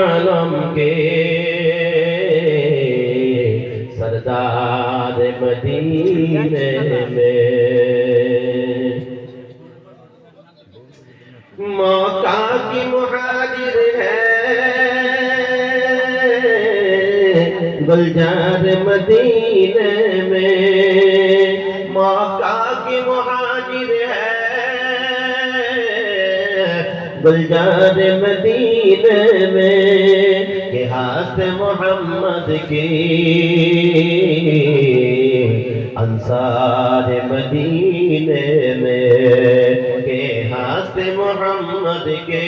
आलम के सरदार मदीने में। मौका की मुहाजिर है। गुलजार मदीने में। मौका की मुहाजिर है। गुलजार मदीन में के हाथ मोहम्मद की अंसार मदीन में के हाथ मोहम्मद के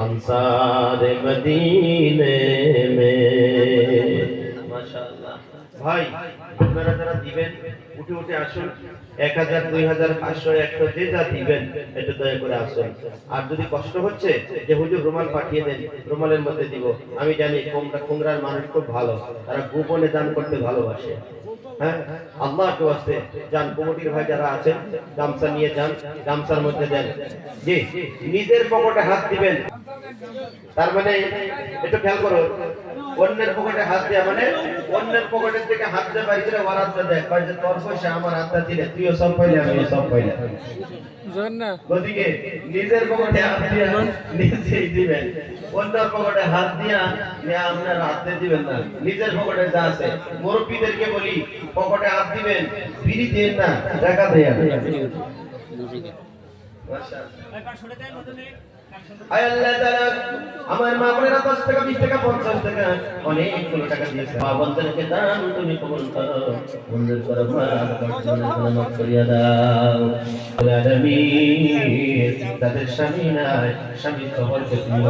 अंसार मदीन में। माशाल्लाह। भाई দিবেন, উঠে উঠে আসুন। এক হাজার, দুই হাজার, পাঁচশো, একশো, যে যা দিবেন এটা দয়া করে আসুন। আর যদি কষ্ট হচ্ছে, যে হুজুর রুমাল পাঠিয়ে দেন, রুমালের মধ্যে দিব। আমি জানি কোমরা কোমরার মানুষ খুব ভালো। তারা গোপনে দান করতে ভালোবাসে। হ্যাঁ? আল্লাহ নিয়ে যান, গামছার মধ্যে দেন। জি, নিজের পকেটে হাত দিবেন। তার মানে একটু খেয়াল করো অন্যের পকেটে হাত দেওয়া মানে অন্যের পকেটের থেকে হাত দিয়ে বাড়ি করে ওর হাতটা দেয় কয় যে তোর পয়সা আমার হাতটা দিলে তুইও সব পাইলে আমিও সব পাইলে। ওদিকে নিজের পকেটে হাত দিয়া নিজেই দিবেন। অন্যের পকেটে হাত দিয়া নিয়ে আপনার হাতে দিবেন না। নিজের পকেটে যা আছে। মুরব্বীদেরকে বলি পকেটে হাত দিবেন বিড়ি দিন না টাকা দেয়া। আয় আল্লাহ তাআলা আমার মা বোনেরা 10 টাকা 20 টাকা 50 টাকা অনেকগুলো টাকা দিয়েছে। মা দাও। তাদের স্বামী নাই স্বামী খবরকে তুমি